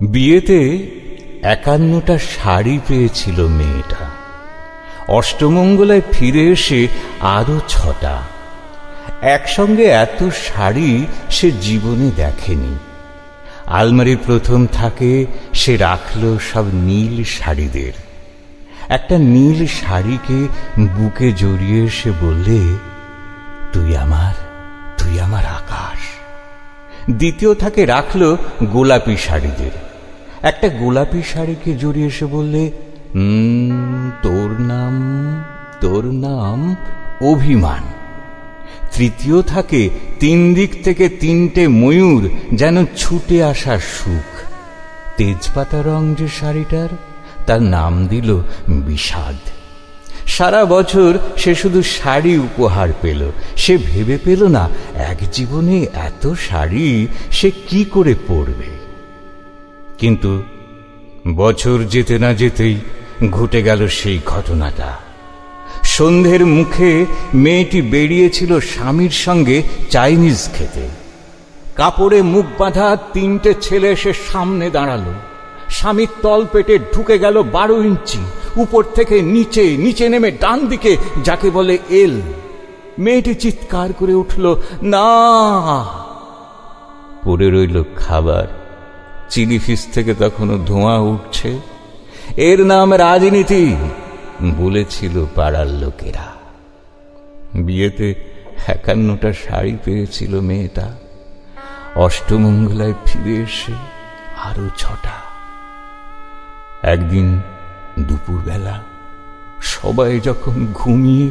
বিয়েতে একান্নটা শাড়ি পেয়েছিল মেয়েটা। অষ্টমঙ্গলায় ফিরে এসে আরও ছটা। একসঙ্গে এত শাড়ি সে জীবনে দেখেনি। আলমারির প্রথম থাকে সে রাখল সব নীল শাড়িদের। একটা নীল শাড়িকে বুকে জড়িয়ে সে বললে, তুই আমার তুই আমার আকাশ। দ্বিতীয় থাকে রাখল গোলাপি শাড়িদের। একটা গোলাপি শাড়িকে জড়িয়ে এসে বললে তোর নাম তোর নাম অভিমান। তৃতীয় থাকে, তিন দিক থেকে তিনটে ময়ূর যেন ছুটে আসার সুখ। তেজপাতা রং যে শাড়িটার, তার নাম দিল বিষাদ। সারা বছর সে শুধু শাড়ি উপহার পেল। সে ভেবে পেল না, এক জীবনে এত শাড়ি সে কি করে পরবে? কিন্তু বছর যেতে না যেতেই ঘটে গেল সেই ঘটনাটা। সন্ধ্যের মুখে মেয়েটি বেরিয়েছিল স্বামীর সঙ্গে চাইনিজ খেতে। কাপড়ে মুখ বাঁধা তিনটে ছেলে এসে সামনে দাঁড়াল। স্বামীর তল পেটে ঢুকে গেল বারো ইঞ্চি, উপর থেকে নিচে নিচে নেমে ডান দিকে, যাকে বলে এল। মেয়েটি চিৎকার করে উঠল, না! পড়ে রইল খাবার। চিলি ফিস থেকে তখনও ধোঁয়া উঠছে। এর নাম রাজনীতি, বলেছিল পাড়ার লোকেরা। বিয়েতে একান্নটা শাড়ি পেয়েছিল মেয়েটা। অষ্টমঙ্গলায় ফিরে এসে আরও ছটা। একদিন দুপুরবেলা সবাই যখন ঘুমিয়ে,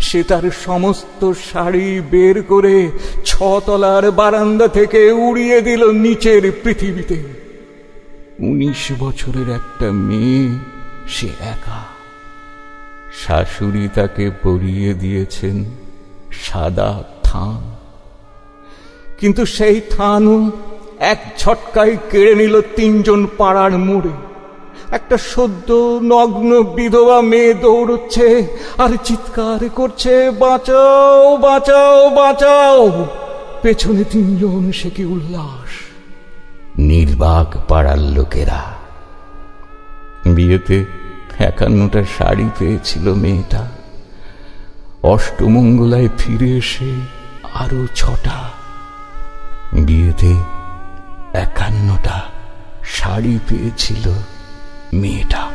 সে তার সমস্ত শাড়ি বের করে ছতলার বারান্দা থেকে উড়িয়ে দিল নিচের পৃথিবীতে। উনিশ বছরের একটা মেয়ে, সে একা। শাশুড়ি তাকে পরিয়ে দিয়েছেন সাদা থান। কিন্তু সেই থানও এক ঝটকায় কেড়ে নিল তিনজন পাড়ার মোড়ে। একটা সদ্য নগ্ন বিধবা মেয়ে দৌড়চ্ছে আর চিৎকার করছে, বাঁচাও বাঁচাও বাঁচাও! পেছনে তিনজন সে কি উল্লাস। নির্বাক পাড়ার লোকেরা। বিয়েতে একান্নটা শাড়ি পেয়েছিল মেয়েটা। অষ্টমঙ্গলায় ফিরে এসে আরও ছটা। বিয়েতে একান্নটা শাড়ি পেয়েছিল মেয়েটা।